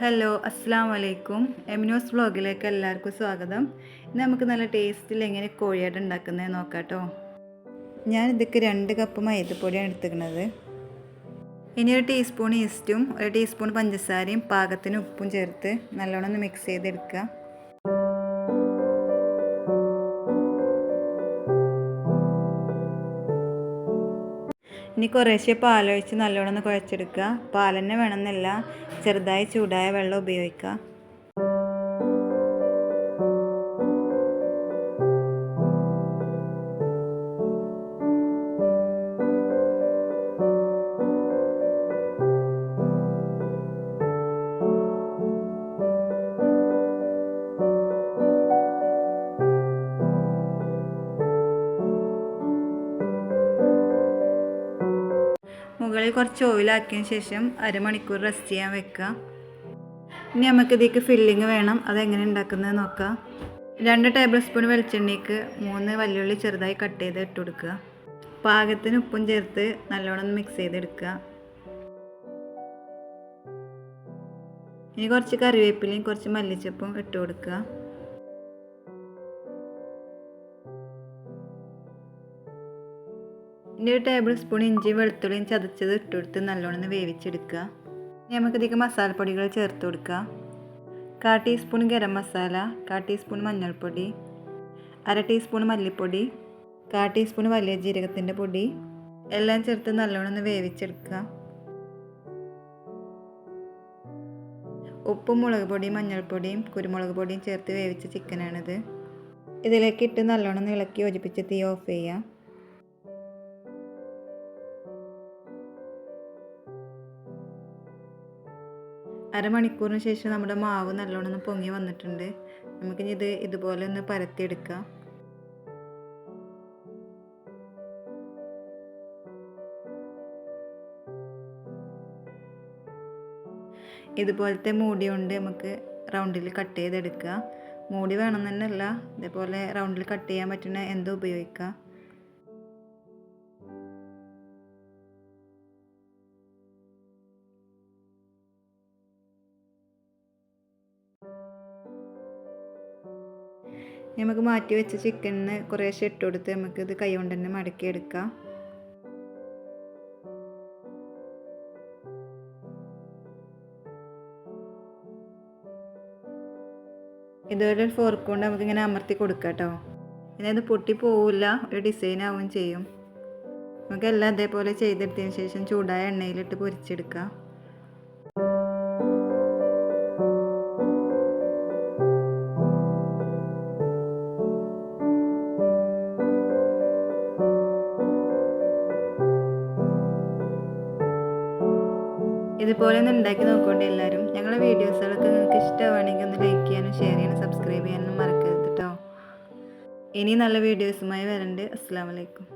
Hello അസ്സാം വലൈക്കും എമിനോസ് വ്ളോഗിലേക്ക് എല്ലാവർക്കും സ്വാഗതം. ഇന്ന് നമുക്ക് നല്ല ടേസ്റ്റിൽ എങ്ങനെ കോഴിയാട് ഉണ്ടാക്കുന്നത് നോക്കാം കേട്ടോ ഞാൻ ഇതിക്ക് രണ്ട് കപ്പ് മൈദപ്പൊടിയാണ് എടുത്തിരിക്കുന്നത്. ഇനി ഒരു ടീസ്പൂൺ ഈസ്റ്റും ഒരു ടീസ്പൂൺ പഞ്ചസാരയും പാകത്തിന് ഉപ്പും ചേർത്ത് നല്ലോണം ഒന്ന് മിക്സ് ചെയ്തെടുക്കുക. ഇനി കുറേശ്ശെ പാലൊഴിച്ച് നല്ലോണം ഒന്ന് കുഴച്ചെടുക്കുക പാലന്നെ വേണമെന്നില്ല. ചെറുതായി ചൂടായ വെള്ളം ഉപയോഗിക്കുക മുകളിൽ കുറച്ച് ഓയിലാക്കിയതിന് ശേഷം അരമണിക്കൂർ റെസ്റ്റ് ചെയ്യാൻ വെക്കുക. ഇനി നമുക്ക് ഇതിലേക്ക് ഫില്ലിങ് വേണം. അതെങ്ങനെ ഉണ്ടാക്കുന്നത് നോക്കാം. രണ്ട് ടേബിൾ സ്പൂൺ വെളിച്ചെണ്ണയ്ക്ക് മൂന്ന് വല്ലുള്ളി ചെറുതായി കട്ട് ചെയ്ത് ഇട്ട് കൊടുക്കുക. പാകത്തിന് ഉപ്പും ചേർത്ത് നല്ലോണം മിക്സ് ചെയ്തെടുക്കുക. ഇനി കുറച്ച് കറിവേപ്പിലയും കുറച്ച് മല്ലിച്ചപ്പും ഇട്ട് കൊടുക്കുക. ഇനി ഒരു ടേബിൾ സ്പൂൺ ഇഞ്ചി വെളുത്തുള്ളിയും ചതച്ചത് ഇട്ടുകൊടുത്ത് നല്ലോണം വേവിച്ചെടുക്കുക ഇനി നമുക്ക് ഇതിലേക്ക് മസാലപ്പൊടികൾ ചേർത്ത് കൊടുക്കുക കാ ടീസ്പൂൺ ഗരം മസാല കാ ടീസ്പൂൺ മഞ്ഞൾപ്പൊടി അര ടീസ്പൂൺ മല്ലിപ്പൊടി കാ ടീസ്പൂൺ വലിയ ജീരകത്തിന്റെ പൊടി എല്ലാം ചേർത്ത് നല്ലോണം ഒന്ന് വേവിച്ചെടുക്കുക ഉപ്പും മുളക് പൊടിയും മഞ്ഞൾപ്പൊടിയും കുരുമുളക് പൊടിയും ചേർത്ത് വേവിച്ച ചിക്കനാണിത് ഇതിലേക്ക് ഇട്ട് നല്ലോണം ഇളക്കി യോജിപ്പിച്ച് തീ ഓഫ് ചെയ്യാം അരമണിക്കൂറിന് ശേഷം നമ്മുടെ മാവ് നല്ലോണം ഒന്ന് പൊങ്ങി വന്നിട്ടുണ്ട്. നമുക്കിനി ഇത് ഇതുപോലെ ഒന്ന് പരത്തിയെടുക്കാം. ഇതുപോലത്തെ മൂടി കൊണ്ട് നമുക്ക് റൗണ്ടിൽ കട്ട് ചെയ്തെടുക്കുക മൂടി വേണം വേണമെന്നല്ല ഇതേപോലെ റൗണ്ടിൽ കട്ട് ചെയ്യാൻ പറ്റുന്ന എന്തോ ഉപയോഗിക്കാം. നമുക്ക് മാറ്റി വെച്ച ചിക്കനിന് കുറേശ്ശെ ഇട്ട് കൊടുത്ത് നമുക്ക് ഇത് കൈ കൊണ്ട് തന്നെ മടക്കിയെടുക്കാം. ഇതുപോലെ ഒരു ഫോർക്ക് കൊണ്ട് നമുക്ക് ഇങ്ങനെ അമർത്തി കൊടുക്കാം കേട്ടോ പിന്നെ അത് പൊട്ടി പോവില്ല ഒരു ഡിസൈൻ ആവുകയും ചെയ്യും. നമുക്ക് എല്ലാം അതേപോലെ ചെയ്തെടുത്തതിന് ശേഷം ചൂടായ എണ്ണയിലിട്ട് പൊരിച്ചെടുക്കാം. ഇതുപോലെ ഒന്ന് ഉണ്ടാക്കി നോക്കൊണ്ട് എല്ലാവരും ഞങ്ങളുടെ വീഡിയോസുകളൊക്കെ നിങ്ങൾക്ക് ഇഷ്ടമാണെങ്കിൽ ഒന്ന് ലൈക്ക് ചെയ്യാനും ഷെയർ ചെയ്യാനും സബ്സ്ക്രൈബ് ചെയ്യാനും മറക്കരുത് കേട്ടോ ഇനി നല്ല വീഡിയോസുമായി വരണ്ട്. അസ്സാം വലൈക്കും